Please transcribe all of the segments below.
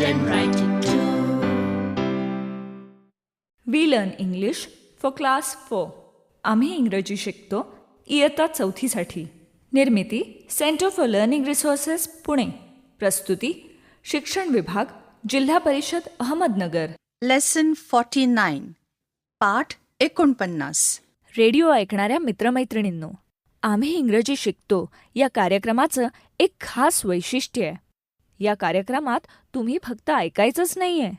and write it too. We learn English for class four आम्ही इंग्रजी शिकतो. इयत्ता चौथीसाठी. Nirmiti centre for learning resources Pune. प्रस्तुती शिक्षण विभाग जिल्हा परिषद अहमदनगर. लेसन फॉर्टी नाईन पाठ एकोणपन्नास. रेडिओ ऐकणाऱ्या मित्रमैत्रिणींनो आम्ही इंग्रजी शिकतो. या कार्यक्रमाचं एक खास वैशिष्ट्य आहे. या कार्यक्रमात तुम्ही फक्त ऐकायचंच नाहीये.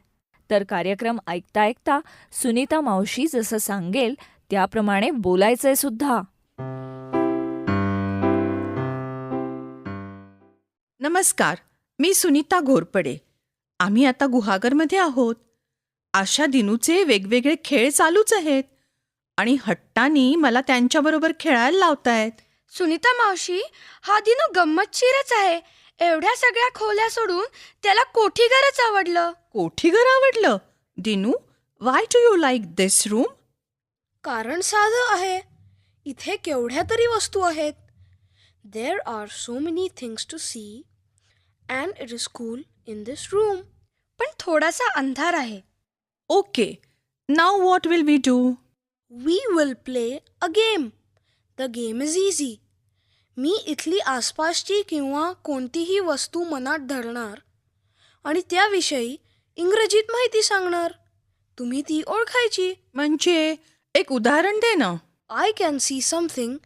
तर कार्यक्रम ऐकता ऐकता सुनीता मावशी जसं सांगेल त्याप्रमाणे बोलायचंय सुद्धा. नमस्कार मी सुनीता घोरपडे. आम्ही आता गुहागरमध्ये आहोत. आशा दिनूचे वेगवेगळे खेळ चालूच आहेत आणि हट्टानी मला त्यांच्याबरोबर खेळायला लावतायत. सुनीता मावशी हा दिनू गंमतशीरच आहे. एवढ्या सगळ्या खोल्या सोडून त्याला कोठीघरच आवडलं. कोठीघर आवडलं? Dinu why do you like this room कारण साधं आहे. इथे केवढ्या तरी वस्तू आहेत. There are so many things to see and it is cool in this room पण थोडासा अंधार आहे. Okay now what will we do we will play a game the game is easy मी इथली आसपासची किंवा कोणतीही वस्तू मनात धरणार आणि त्याविषयी इंग्रजीत माहिती सांगणार. तुम्ही ती ओळखायची. म्हणजे एक उदाहरण दे ना. I can see something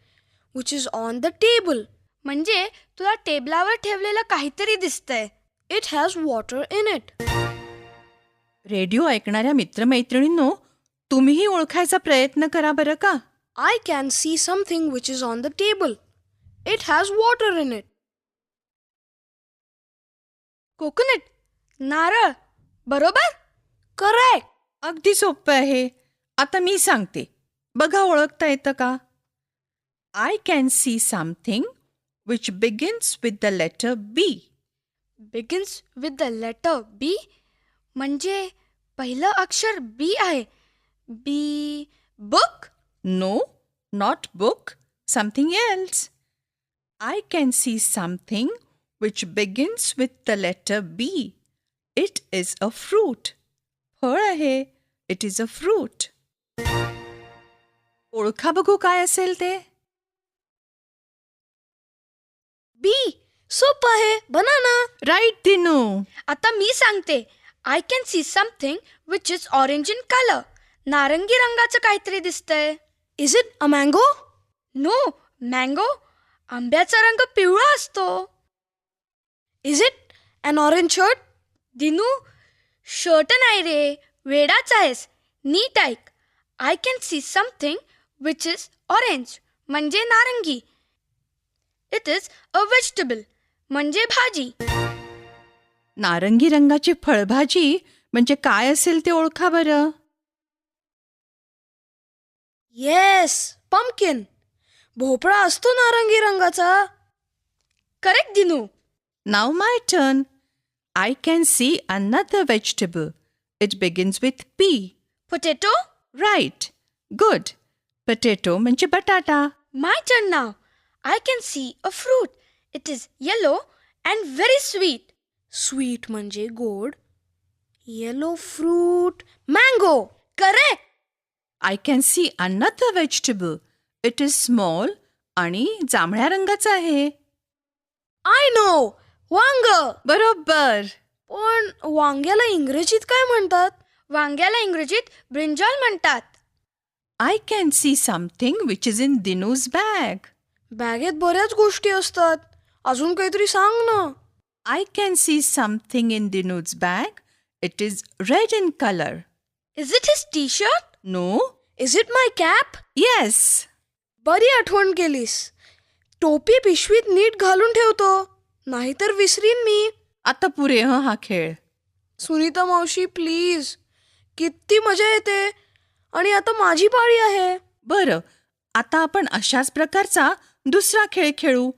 which is on the table म्हणजे तुला टेबलावर ठेवलेलं काहीतरी दिसतंय. It has water in it radio ऐकणाऱ्या मित्रमैत्रिणींनो तुम्हीही ओळखायचा प्रयत्न करा बरं का? I can see something which is on the table it has water in it coconut नारळ बरोबर करेक्ट अगदी सोपं आहे. आता मी सांगते. बघा ओळखता येतं का? I can see something which begins with the letter B begins with the letter B म्हणजे पहिलं अक्षर बी आहे. B book no not book something else I can see something which begins with the letter B it is a fruit फळ आहे it is a fruit ओळखा बघू काय असेल ते बी सोपं आहे बनाना राईट दिनू आता मी सांगते I can see something which is orange in colour नारंगी रंगाचं काहीतरी दिसतंय is it a mango no mango आंब्याचा रंग पिवळा असतो. Is it an orange shirt Dinu shirt नाही रे. वेडाच आहेस. नीट ऐक. I can see something which is orange म्हणजे नारंगी. इट इज अ व्हेजिटेबल म्हणजे भाजी. नारंगी रंगाची फळभाजी म्हणजे काय असेल ते ओळखा बरं. येस पम्पकिन भोपळा असतो नारंगी रंगाचा correct Dinu now my turn I can see another vegetable it begins with P potato right good potato म्हणजे बटाटा my turn now I can see a fruit it is yellow and very sweet sweet म्हणजे गोड yellow fruit mango correct I can see another vegetable it is small आणि जांभळ्या रंगाचा आहे. I know वांग. बरोबर. पण वांग्याला इंग्रजीत काय म्हणतात? वांग्याला इंग्रजीत ब्रिंजॉल म्हणतात. I can see something which is in Dinu's bag बॅगेत बऱ्याच गोष्टी असतात. अजून काहीतरी सांग ना. I can see something in Dinu's bag it is red in colour is it his T shirt no is it my cap yes बरी आठवण केलीस. टोपी पिशवीत नीट घालून ठेवतो नाहीतर विसरीन मी. आता पुरे हं हा खेळ. सुनीता मावशी प्लीज. किती मजा येते. आणि आता माझी पाळी आहे. बरं आता आपण अशाच प्रकारचा दुसरा खेळ खेळू.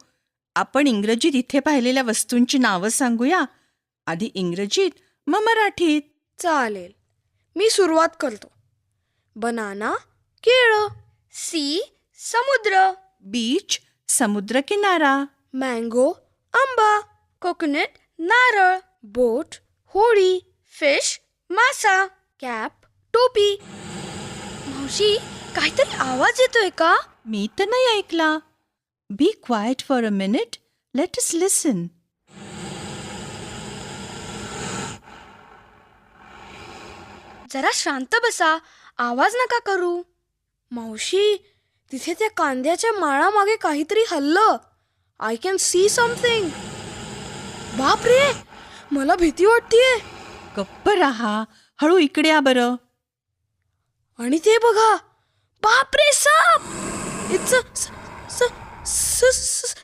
आपण इंग्रजीत इथे पाहिलेल्या वस्तूंची नावं सांगूया. आधी इंग्रजीत मग मराठीत. चालेल. मी सुरुवात करतो. बनाना केळं. सी समुद्र बीच समुद्रकिनारा मँगो आंबा कोकोनट नारळ बोट होळी फिश मासा कॅप टोपी। मावशी काहीतरी आवाज येतोय का? मी तर नाही ऐकला. Be quiet for a minute let us listen जरा शांत बसा. आवाज नका करू. मावशी तिथे त्या कांद्याच्या माळामागे काहीतरी हल्लं. आय कॅन सी समथिंग बाप रे मला भीती वाटतेय. गप्प राहा. हळू इकडे या बरं. आणि ते बघा. बाप रे साप इट्स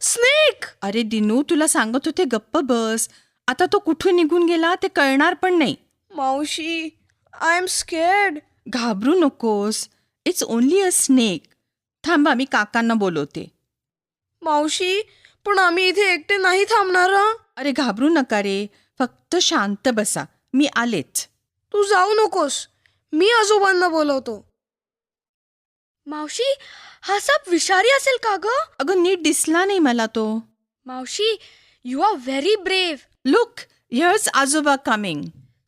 स्नेक अरे दिनू तुला सांगत होते गप्प बस. आता तो कुठून निघून गेला ते कळणार पण नाही. मावशी आय एम स्केर्ड घाबरू नकोस. इट्स ओनली अ स्नेक थांबा मी काकांना बोलवते. मावशी पण आम्ही इथे एकटे नाही थांबणार हं. अरे घाबरू नका रे फक्त शांत बसा. मी आलेच. तू जाऊ नकोस. मी आजोबांना बोलवतो. मावशी हा साप विषारी असेल का ग? अगं नीट दिसला नाही मला तो. मावशी you are very brave look here's आजोबा कमिंग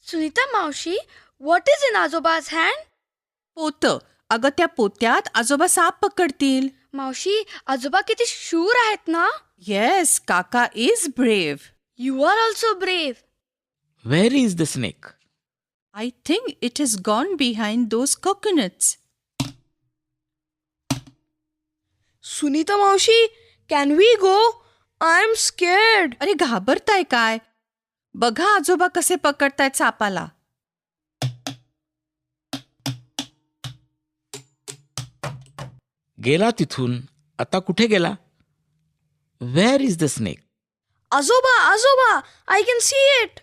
सुनीता मावशी व्हॉट इज इन आजोबाज हँड पोत. अगं त्या पोत्यात आजोबा साप पकडतील. मावशी आजोबा किती शूर आहेत ना? येस काका is brave you are also brave Where is the snake? I think it is gone behind those coconuts Sunita मावशी can we go I am scared अरे घाबरताय काय? बघा आजोबा कसे पकडतायत सापाला. गेला तिथून आता कुठे गेला? वेअर इज द स्नेक आजोबा आजोबा I can see it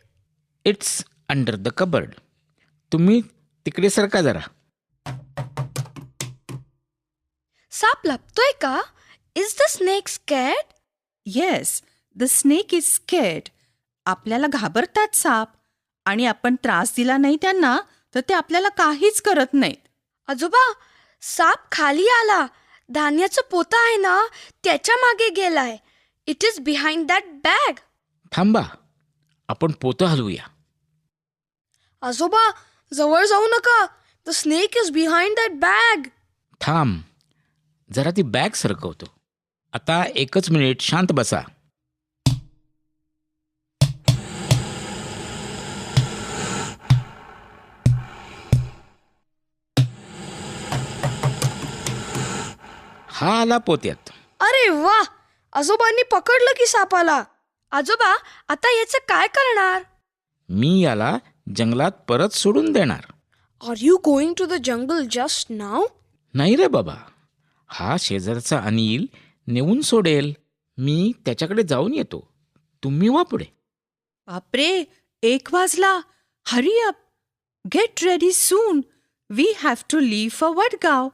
it's under the cupboard तुम्ही तिकडे सरका जरा. साप लपतोय का? Is the snake scared yes the snake is scared आपल्याला घाबरतात साप. आणि आपण त्रास दिला नाही त्यांना तर ते आपल्याला काहीच करत नाहीत. आजोबा साप खाली आला. धान्याचं पोतं आहे ना त्याच्यामागे गेलाय. It is behind that bag थांबा आपण पोतं हलवूया. आजोबा जवळ जाऊ नका. The snake is behind that bag थांब जरा ती बॅग सरकवतो. आता एकच मिनिट शांत बसा. हा आला पोत्यात. अरे वा! आजोबांनी पकडलं की सापाला. आजोबा आता याचं काय करणार? मी याला जंगलात परत सोडून देणार. Are you going to the jungle just now नाही रे बाबा. हा शेजारचा अनिल नेऊन सोडेल. मी त्याच्याकडे जाऊन येतो. तुम्ही वा पुढे. बापरे! एक वाजला. Hurry up get ready soon we have to leave for Wadgaon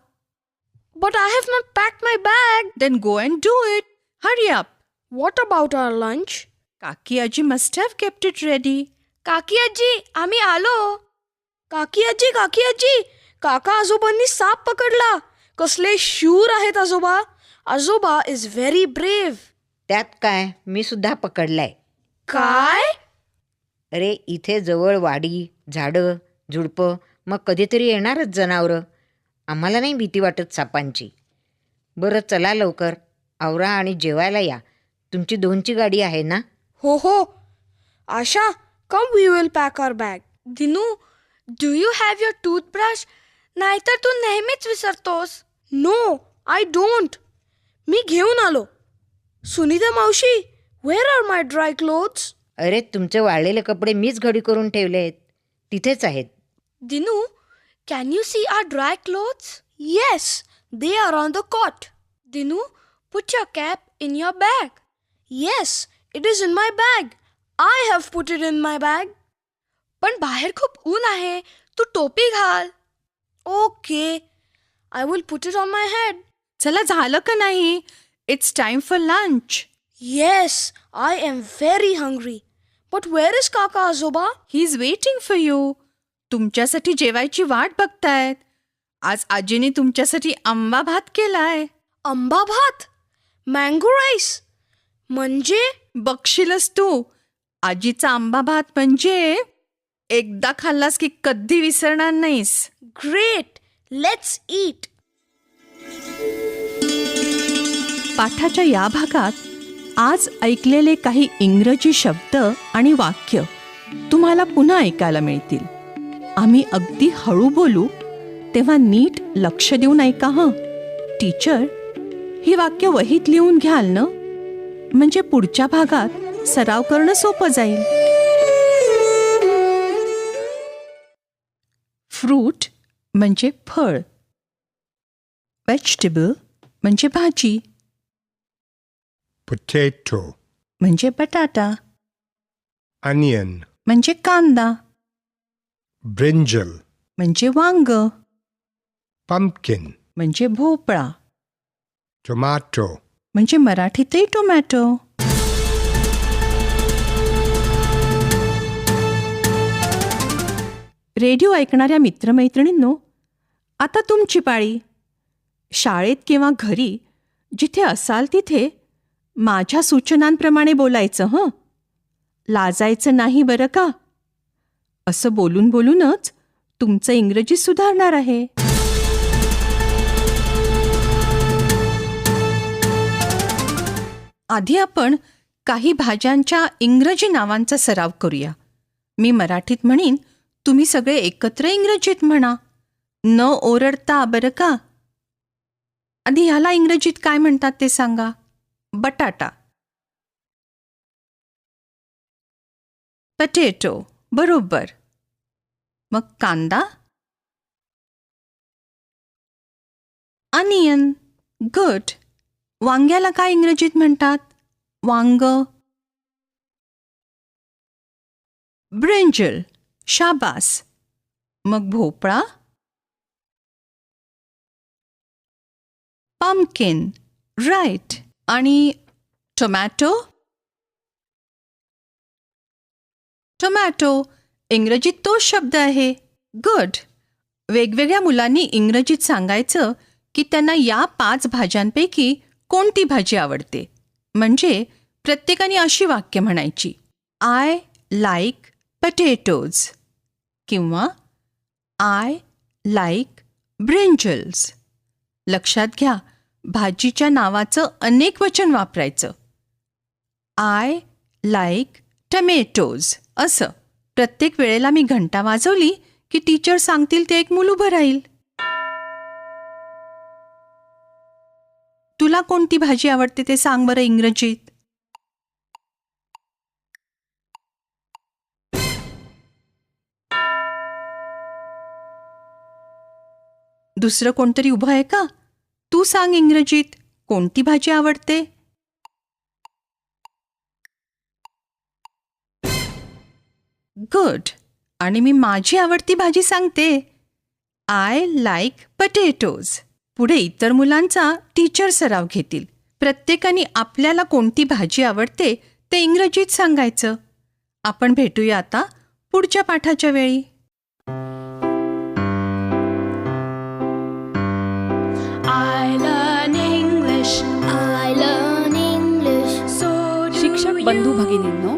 but I have not packed my bag then go and do it hurry up what about our lunch काकी आजी must have kept it ready काकी आजी आम्ही आलो काकी आजी काकी आजी काका आजोबांनी साप पकडला कसले शूर आहेत आजोबा आजोबा इज व्हेरी ब्रेव्ह त्यात काय? मी सुद्धा पकडलाय. काय? अरे इथे जवळ वाडी झाडं झुडपं मग कधीतरी येणारच जनावरं. आम्हाला नाही भीती वाटत सापांची. बरं चला लवकर. आवरा आणि जेवायला या. तुमची दोनची गाडी आहे ना? हो हो. Asha come we will pack our bag Dinu do you have your toothbrush नाहीतर तू नेहमीच विसरतोस. नो आय डोंट मी घेऊन आलो. सुनीता मावशी where are my dry clothes अरे तुमचे वाळलेले कपडे मीच घडी करून ठेवले आहेत तिथेच आहेत. Dinu can you see our dry clothes yes they are on the cot Dinu put your cap in your bag yes it is in my bag I have put it in my bag पण बाहेर खूप ऊन आहे तू टोपी घाल okay I will put it on my head चला झालं का नाही it's time for lunch yes I am very hungry but where is काका आजोबा he is waiting for you तुमच्यासाठी जेवायची वाट बघतायत. आज आजीने तुमच्यासाठी आंबा भात केलाय. आंबा भात? मँगो राईस म्हणजे? बघशीलच तू. आजीचा आंबा भात म्हणजे एकदा खाल्लास की कधी विसरणार नाहीस. ग्रेट लेट्स ईट पाठाच्या या भागात आज ऐकलेले काही इंग्रजी शब्द आणि वाक्य तुम्हाला पुन्हा ऐकायला मिळतील. आम्ही अगदी हळू बोलू तेव्हा नीट लक्ष देऊन ऐका हं? टीचर ही वाक्य वहीत लिहून घ्याल ना? म्हणजे पुढच्या भागात सराव करणं सोपं जाईल. फ्रूट म्हणजे फळ. व्हेजिटेबल म्हणजे भाजी. Potato, म्हणजे बटाटा. Onion, म्हणजे कांदा. Brinjal, म्हणजे वांग. Pumpkin, म्हणजे भोपळा. Tomato, म्हणजे मराठीतही टोमॅटो रेडिओ ऐकणाऱ्या मित्रमैत्रिणींनो आता तुमची पाळी. शाळेत किंवा घरी जिथे असाल तिथे माझ्या सूचनांप्रमाणे बोलायचं हं? लाजायचं नाही बरं का? असं बोलून बोलूनच तुमचं इंग्रजी सुधारणार आहे. आधी आपण काही भाज्यांच्या इंग्रजी नावांचा सराव करूया. मी मराठीत म्हणीन तुम्ही सगळे एकत्र इंग्रजीत म्हणा. न ओरडता बरं का? आधी ह्याला इंग्रजीत काय म्हणतात ते सांगा. बटाटा. पटेटो. बरोबर. मग कांदा? अनियन गुड वांग्याला काय इंग्रजीत म्हणतात? वांग. ब्रिंजल शाबास. मग भोपळा? पम्पकिन राईट आणि टोमॅटो टोमॅटो इंग्रजीत तोच शब्द आहे गुड वेगवेगळ्या मुलांनी इंग्रजीत सांगायचं की त्यांना या पाच भाज्यांपैकी कोणती भाजी आवडते? म्हणजे प्रत्येकाने अशी वाक्य म्हणायची आय लाईक पटेटोज किंवा आय लाईक ब्रिंजल्स लक्षात घ्या भाजीच्या नावाचं अनेक वचन वापरायचं. आय लाईक टमेटोज असं. प्रत्येक वेळेला मी घंटा वाजवली की टीचर सांगतील ते एक मूल उभं राहील. तुला कोणती भाजी आवडते ते सांग बरं इंग्रजीत. दुसरं कोणतरी उभं आहे का? तू सांग इंग्रजीत. कोणती भाजी आवडते? गुड आणि मी माझी आवडती भाजी सांगते. आय लाईक पटेटोज पुढे इतर मुलांचा टीचर सराव घेतील. प्रत्येकाने आपल्याला कोणती भाजी आवडते ते इंग्रजीत सांगायचं. आपण भेटूया आता पुढच्या पाठाच्या वेळी. शिक्षक बंधू. भगिनींनो